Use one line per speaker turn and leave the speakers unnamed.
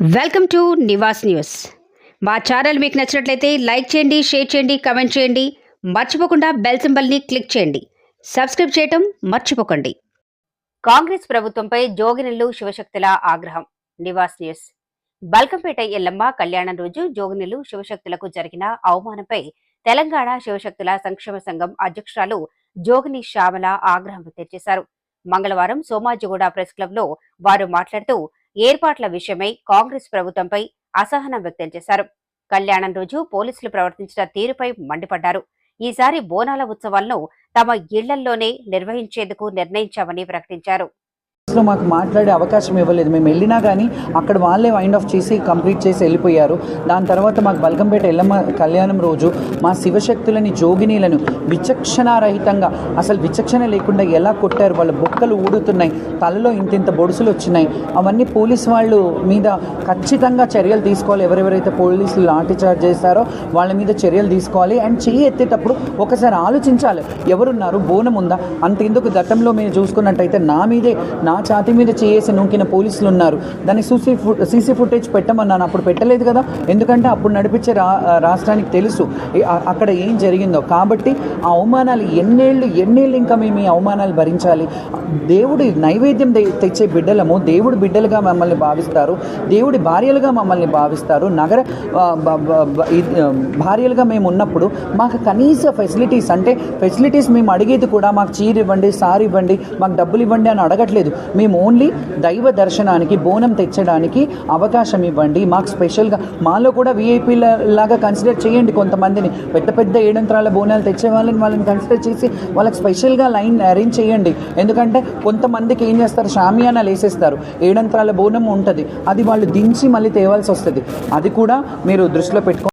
Welcome to Nivas news. మా channel మీకు నచ్చినట్లయితే లైక్ చేయండి షేర్ చేయండి కమెంట్ చేయండి. మర్చిపోకుండా బెల్ సింబల్ని క్లిక్ చేయండి. సబ్స్క్రైబ్ చేయటం మర్చిపోకండి. కాంగ్రెస్ ప్రభుత్వంపై జోగినెల్లు శివశక్తుల ఆగ్రహం. నివాస్ న్యూస్. బల్కంపేట ఎల్లమ్మ కళ్యాణం రోజు జోగినెల్లు శివశక్తులకు జరిగిన అవమానంపై తెలంగాణ శివశక్తుల సంక్షేమ సంఘం అధ్యక్షురాలు జోగిని శ్యామల ఆగ్రహం వ్యక్తం చేశారు. మంగళవారం సోమాజిగూడ ప్రెస్ క్లబ్లో వారు మాట్లాడుతూ ఏర్పాట్ల విషయమై కాంగ్రెస్ ప్రభుత్వంపై అసహనం వ్యక్తం చేశారు. కళ్యాణం రోజు పోలీసులు ప్రవర్తించిన తీరుపై మండిపడ్డారు. ఈసారి బోనాల ఉత్సవాలను తమ ఇళ్ళల్లోనే నిర్వహించేందుకు నిర్ణయించామని ప్రకటించారు.
లో మాకు మాట్లాడే అవకాశం ఇవ్వలేదు. మేము వెళ్ళినా కానీ అక్కడ వాళ్ళే వైండ్ ఆఫ్ చేసి కంప్లీట్ చేసి వెళ్ళిపోయారు. దాని తర్వాత మాకు బల్కంపేట ఎల్లమ్మ కళ్యాణం రోజు మా శివశక్తులని జోగినీలను విచక్షణారహితంగా అసలు విచక్షణ లేకుండా ఎలా కొట్టారు? వాళ్ళ బొక్కలు ఊడుతున్నాయి. తలలో ఇంతింత బొడుసులు వచ్చినాయి. అవన్నీ పోలీస్ వాళ్ళు మీద ఖచ్చితంగా చర్యలు తీసుకోవాలి. ఎవరెవరైతే పోలీసులు లాఠీ చార్జ్ చేస్తారో వాళ్ళ మీద చర్యలు తీసుకోవాలి. అండ్ చెయ్యి ఎత్తేటప్పుడు ఒకసారి ఆలోచించాలి. ఎవరున్నారు? బోనం ఉందా? అంతెందుకు గతంలో మీరు చూసుకున్నట్టయితే నా మీదే నా ఛాతీ మీద చేసి నూకిన పోలీసులు ఉన్నారు. దాన్ని సీసీ ఫు సీసీ ఫుటేజ్ పెట్టమన్నాను. అప్పుడు పెట్టలేదు కదా. ఎందుకంటే అప్పుడు నడిపించే రా రాష్ట్రానికి తెలుసు. అక్కడ ఏం జరిగిందో. కాబట్టి ఆ అవమానాలు ఎన్నేళ్ళు ఎన్నేళ్ళు ఇంకా మేము ఈ అవమానాలు భరించాలి. దేవుడి నైవేద్యం తెచ్చే బిడ్డలము. దేవుడి బిడ్డలుగా మమ్మల్ని భావిస్తారు. దేవుడి భార్యలుగా మమ్మల్ని భావిస్తారు. నగర భార్యలుగా మేము ఉన్నప్పుడు మాకు కనీస ఫెసిలిటీస్ అంటే ఫెసిలిటీస్ మేము అడిగేది కూడా మాకు చీర ఇవ్వండి సార్ ఇవ్వండి మాకు డబ్బులు ఇవ్వండి అని అడగట్లేదు. మేము ఓన్లీ దైవ దర్శనానికి బోనం తెచ్చడానికి అవకాశం ఇవ్వండి. మాకు స్పెషల్గా మాలో కూడా విఐపీల లాగా కన్సిడర్ చేయండి కొంతమందిని. పెద్ద పెద్ద ఏడంతరాల బోనాలు తెచ్చే వాళ్ళని వాళ్ళని కన్సిడర్ చేసి వాళ్ళకి స్పెషల్గా లైన్ అరేంజ్ చేయండి. ఎందుకంటే కొంతమందికి ఏం చేస్తారు? షామియానాలు వేసేస్తారు. ఏడంతరాల బోనం ఉంటుంది. అది వాళ్ళు దించి మళ్ళీ తేవాల్సి వస్తుంది. అది కూడా మీరు దృష్టిలో పెట్టుకో